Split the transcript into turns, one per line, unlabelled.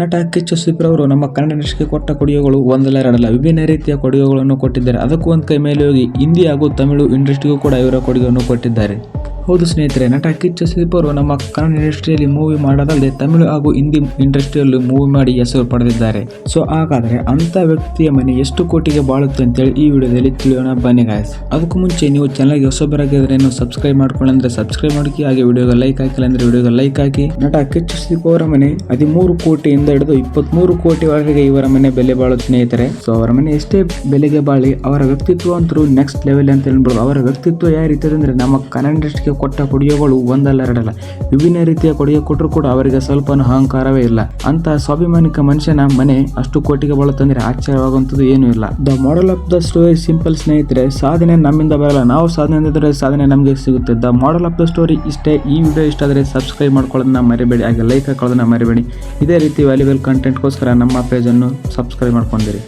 ನಟ ಕಿಚ್ಚು ಸುದೀಪ್ ಅವರು ನಮ್ಮ ಕನ್ನಡ ಇಂಡಸ್ಟ್ರಿಗೆ ಕೊಟ್ಟ ಕೊಡುಗೆಗಳು ಒಂದಲ್ಲ ಎರಡಲ್ಲ. ವಿಭಿನ್ನ ರೀತಿಯ ಕೊಡುಗೆಗಳನ್ನು ಕೊಟ್ಟಿದ್ದಾರೆ. ಅದಕ್ಕೂ ಒಂದು ಕೈ ಮೇಲೆ ಹೋಗಿ ಹಿಂದಿ ಹಾಗೂ ತಮಿಳು ಇಂಡಸ್ಟ್ರಿಗೂ ಕೂಡ ಇವರ ಕೊಡುಗೆಯನ್ನು ಕೊಟ್ಟಿದ್ದಾರೆ. ಹೌದು ಸ್ನೇಹಿತರೆ, ನಟ ಕಿಚ್ಚ ಸುದೀಪ್ ನಮ್ಮ ಕನ್ನಡ ಇಂಡಸ್ಟ್ರಿಯಲ್ಲಿ ಮೂವಿ ಮಾಡೋದಲ್ಲದೆ ತಮಿಳು ಹಾಗೂ ಹಿಂದಿ ಇಂಡಸ್ಟ್ರಿಯಲ್ಲಿ ಮೂವಿ ಮಾಡಿ ಹೆಸರು ಪಡೆದಿದ್ದಾರೆ. ಸೊ, ಹಾಗಾದರೆ ಅಂತ ವ್ಯಕ್ತಿಯ ಮನೆ ಎಷ್ಟು ಕೋಟಿಗೆ ಬಾಳುತ್ತೆ ಅಂತೇಳಿ ಈ ವಿಡಿಯೋದಲ್ಲಿ ತಿಳಿಯೋಣ. ಬನ್ನಿ ಗಾಯಸ್ ಅದಕ್ಕೂ ಮುಂಚೆ ನೀವು ಚಾನಲ್ಗೆ ಹೊಸಬರಾಗಿದ್ರೆ ಇನ್ನು ಸಬ್ಸ್ಕ್ರೈಬ್ ಮಾಡ್ಕೊಳ್ಳಂದ್ರೆ ಸಬ್ಸ್ಕ್ರೈಬ್ ಮಾಡಿ ಹಾಗೆ ವಿಡಿಯೋಗೆ ಲೈಕ್ ಹಾಕಿಲ್ಲ ಅಂದ್ರೆ ವಿಡಿಯೋಗೆ ಲೈಕ್ ಹಾಕಿ. ನಟ ಕಿಚ್ಚ ಸುದೀಪ್ ಅವರ ಮನೆ ಹದಿಮೂರು ಕೋಟಿಯಿಂದ ಹಿಡಿದು ಇಪ್ಪತ್ಮೂರು ಕೋಟಿವರೆಗೆ ಇವರ ಮನೆ ಬೆಲೆ ಬಾಳುತ್ತೆ ಸ್ನೇಹಿತರೆ. ಸೊ, ಅವರ ಮನೆ ಎಷ್ಟೇ ಬೆಲೆಗೆ ಬಾಳಿ, ಅವರ ವ್ಯಕ್ತಿತ್ವ ಅಂತರೂ ನೆಕ್ಸ್ಟ್ ಲೆವೆಲ್ ಅಂತ ಹೇಳ್ಬೋದು ಅವರ ವ್ಯಕ್ತಿತ್ವ ಯಾವ ರೀತಿ ಅಂದ್ರೆ ನಮ್ಮ ಕನ್ನಡ ಇಂಡಸ್ಟ್ರಿಗೆ ಕೊಟ್ಟ ಕೊಡುಗೆಗಳು ಒಂದಲ್ಲ ಎರಡಲ್ಲ ವಿಭಿನ್ನ ರೀತಿಯ ಕೊಡುಗೆ ಕೊಟ್ಟರು ಕೂಡ ಅವರಿಗೆ ಸ್ವಲ್ಪ ಅಹಂಕಾರವೇ ಇಲ್ಲ. ಅಂತ ಸ್ವಾಭಿಮಾನಿಕ ಮನುಷ್ಯನ ಮನೆ ಅಷ್ಟು ಕೋಟಿಗೆ ಬಳತಂದ್ರೆ ಆಶ್ಚರ್ಯವಾಗುವಂಥದ್ದು ಏನೂ ಇಲ್ಲ. The model of the story simple ಸ್ನೇಹಿತರೆ, ಸಾಧನೆ ನಮ್ಮಿಂದ ಬರಲ್ಲ. ನಾವು ಸಾಧನೆ ಸಾಧನೆ ನಮಗೆ ಸಿಗುತ್ತೆ. The model of the story ಇಷ್ಟೇ. ಈ ವಿಡಿಯೋ ಇಷ್ಟ ಆದರೆ ಸಬ್ಸ್ಕ್ರೈಬ್ ಮಾಡ್ಕೊಳ್ಳೋದನ್ನ ಮರಿಬೇಡಿ. ಹಾಗೆ ಲೈಕ್ ಹಾಕೊಳ್ಳೋದನ್ನ ಮರಿಬೇಡಿ. ಇದೇ ರೀತಿ ವ್ಯಾಲ್ಯೂಬಲ್ ಕಂಟೆಂಟ್ಗೋಸ್ಕರ ನಮ್ಮ ಪೇಜನ್ನು ಸಬ್ಸ್ಕ್ರೈಬ್ ಮಾಡ್ಕೊಂಡಿರಿ.